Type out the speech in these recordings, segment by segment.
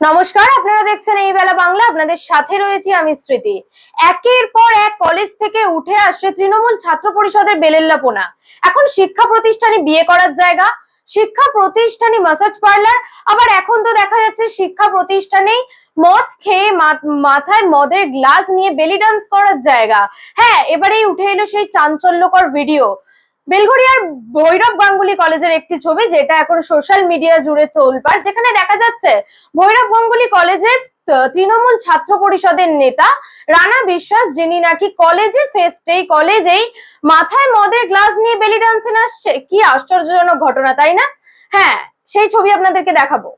নমস্কার, আপনারা দেখছেন এই বেলা বাংলা, আপনাদের সাথে রয়েছি আমি স্মৃতি। একের পর এক কলেজ থেকে উঠে আসছে তৃণমূল ছাত্র পরিষদের বেলেল্লাপোনা। এখন শিক্ষা প্রতিষ্ঠানে বিয়ে করার জায়গা, শিক্ষা প্রতিষ্ঠানে মাসাজ পার্লার আবার এখন তো দেখা যাচ্ছে শিক্ষা প্রতিষ্ঠানেই মদ খেয়ে মাথায় মদের গ্লাস নিয়ে বেলি ডান্স করার জায়গা। হ্যাঁ এবারেই উঠে এলো সেই চাঞ্চল্যকর ভিডিও বেলঘড়িয়ার ভৈরব গাঙ্গুলি কলেজের একটি ছবি, যেটা এখন সোশ্যাল মিডিয়া জুড়ে তোলপাড়, যেখানে দেখা যাচ্ছে ভৈরব গাঙ্গুলি কলেজের তৃণমূল ছাত্র পরিষদের নেতা রানা বিশ্বাস, যিনি নাকি কলেজে ফেস্টেই কলেজেই মাথায় মদের গ্লাস নিয়ে বেলি ডান্সে আসছে। কি আশ্চর্যজনক ঘটনা, তাই না? হ্যাঁ সেই ছবি আপনাদেরকে দেখাবো।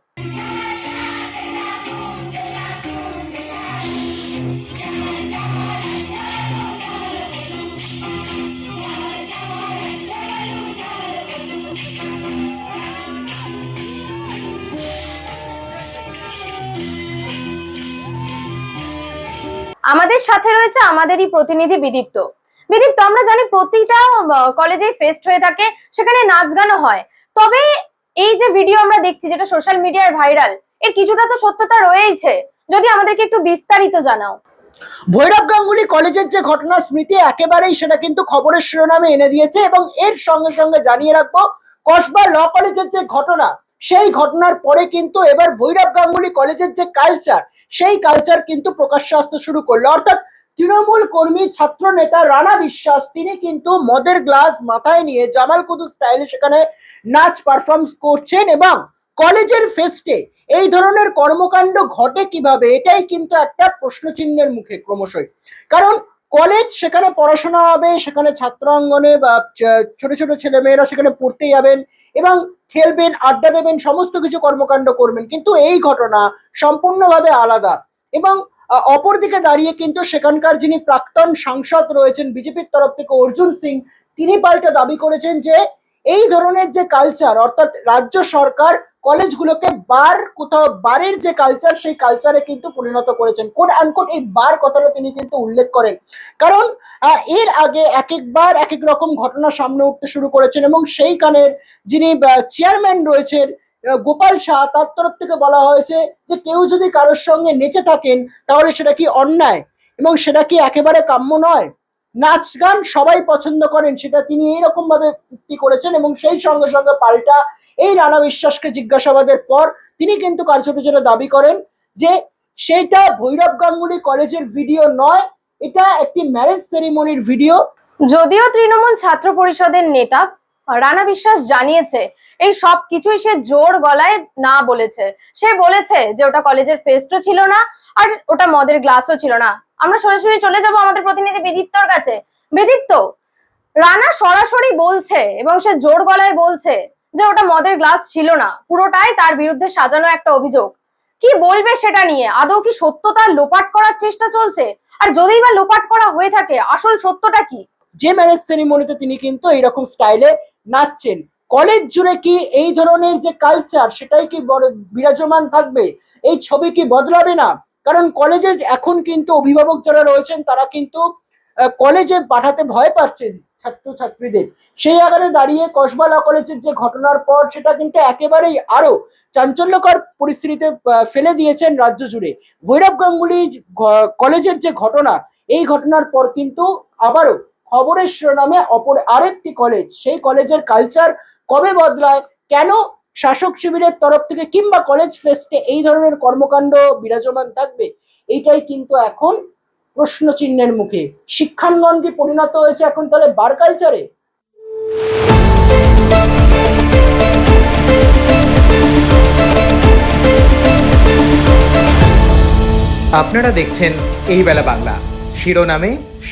আমাদের সাথে রয়েছে আমাদেরই প্রতিনিধি বিদীপ্ত। বিদীপ্ত, আমরা জানি প্রতিটা কলেজে ফেস্ট হয়ে থাকে, সেখানে নাচ গানও হয়। তবে এই যে ভিডিও আমরা দেখছি, যেটা সোশ্যাল মিডিয়ায় ভাইরাল এর কিছুটা তো সত্যতা রয়েইছে। যদি আমাদেরকে একটু বিস্তারিত জানাও। ভৈরব গাঙ্গুলি কলেজের যে ঘটনা স্মৃতি, একেবারেই সেটা কিন্তু খবরের শিরোনামে এনে দিয়েছে এবং এর সঙ্গে সঙ্গে জানিয়ে রাখব, কসবা ল কলেজের যে ঘটনা সেই ঘটনার পরে কিন্তু এবার ভৈরব গাঙ্গুলি কলেজের যে কালচার সেই কালচার কিন্তু প্রকাশ্যে আসতে শুরু করল। অর্থাৎ তৃণমূল কর্মী ছাত্র নেতা রানা বিশ্বাস, তিনি কিন্তু মদের গ্লাস মাথায় নিয়ে জামাল কুদু স্টাইলে সেখানে নাচ পারফর্ম করছেন এবং কলেজের ফেস্টে এই ধরনের কর্মকাণ্ড ঘটে কীভাবে, এটাই কিন্তু একটা প্রশ্নচিহ্নের মুখে ক্রমশই। কারণ কলেজ সেখানে পড়াশোনা হবে, সেখানে ছাত্রাঙ্গনে বা ছোট ছোট ছেলে মেয়েরা সেখানে পড়তে যাবেন এবং খেলবেন, আড্ডা দেবেন, সমস্ত কিছু কর্মকাণ্ড করবেন, কিন্তু এই ঘটনা সম্পূর্ণভাবে আলাদা। এবং অপরদিকে দাঁড়িয়ে কিন্তু সেখানকার যিনি প্রাক্তন সাংসদ রয়েছেন, বিজেপির তরফ থেকে অর্জুন সিং, তিনি পাল্টা দাবি করেছেন যে, এই ধরনের যে কালচার অর্থাৎ রাজ্য সরকার কলেজগুলোকে বার কোথাও, বারের যে কালচার সেই কালচারে কিন্তু পরিণত করেছেন। কোট আনকোট এই বার কথাটা তিনি কিন্তু উল্লেখ করেন। কারণ এর আগে এক একবার এক এক রকম ঘটনা সামনে উঠতে শুরু করেছেন এবং সেইখানের যিনি চেয়ারম্যান রয়েছেন গোপাল শাহ, তার তরফ থেকে বলা হয়েছে যে কেউ যদি কারোর সঙ্গে নেচে থাকেন, তাহলে সেটা কি অন্যায়? এবং সেটা কি একেবারে কাম্য নয়? নাচ গান সবাই পছন্দ করেন, সেটা তিনি এইরকম ভাবে উক্তি করেছেন এবং সেই সঙ্গে সঙ্গে পাল্টা এই রানা বিশ্বাসকে জিজ্ঞাসাবাদের পর তিনি কিন্তু কার্যত দাবি করেন যে সেটা ভৈরব গাঙ্গুলি কলেজের ভিডিও নয়, এটা একটি ম্যারেজ সেরিমনির ভিডিও। যদিও তৃণমূল ছাত্র পরিষদের নেতা রানা বিশ্বাস জানিয়েছে, এই সব কিছুই সে জোর গলায় না বলেছে। সে বলেছে যে ওটা কলেজের ফেস্টও ছিল না, আর ওটা মদের গ্লাসও ছিল না। আমরা সরাসরি চলে যাব আমাদের প্রতিনিধি বিদীপ্তর কাছে। বিদীপ্ত, রানা সরাসরি বলছে এবং সে জোর গলায় বলছে যে ওটা মদের গ্লাস ছিল না। পুরোটাই তার বিরুদ্ধে সাজানো একটা অভিযোগ। কি বলবে সেটা নিয়ে? আদৌ কি সত্যতা লোপাট করার চেষ্টা চলছে? আর যদি বা লোপাট করা হয়ে থাকে, আসল সত্যটা কি? যে ম্যারেজ সেরিমনিতে তিনি কিন্তু এইরকম স্টাইলে নাচছেন। কলেজ জুড়ে কি এই ধরনের যে কালচার সেটাই কি বিরাজমান থাকবে? এই ছবি কি বদলাবে না? কারণ কলেজে এখন কিন্তু অভিভাবক যারা রয়েছেন, তারা কিন্তু কলেজে পাঠাতে ভয় পাচ্ছেন। ছাত্রছাত্রীদের। সেই আকারে দাঁড়িয়ে কসবালা কলেজের যে ঘটনার পর সেটা কিন্তু একেবারেই আরও চাঞ্চল্যকর পরিস্থিতিতে ফেলে দিয়েছেন রাজ্য জুড়ে। ভৈরব গাঙ্গুলি কলেজের যে ঘটনা, এই ঘটনার পর কিন্তু আবারও খবরের শিরোনামে অপর আরেকটি কলেজ, সেই কলেজের কালচার কবে বদলায়, কেন শাসক শিবিরের তরফ থেকে কিংবা কলেজ ফেস্টে এই ধরনের কর্মকাণ্ড বিরাজমান থাকবে, এইটাই কিন্তু এখন প্রশ্ন চিহ্নের মুখে। শিক্ষাঙ্গন কি পরিণত হয়েছে এখন তাহলে বার কালচারে আপনারা দেখছেন এই বেলা বাংলা। শিরোনামে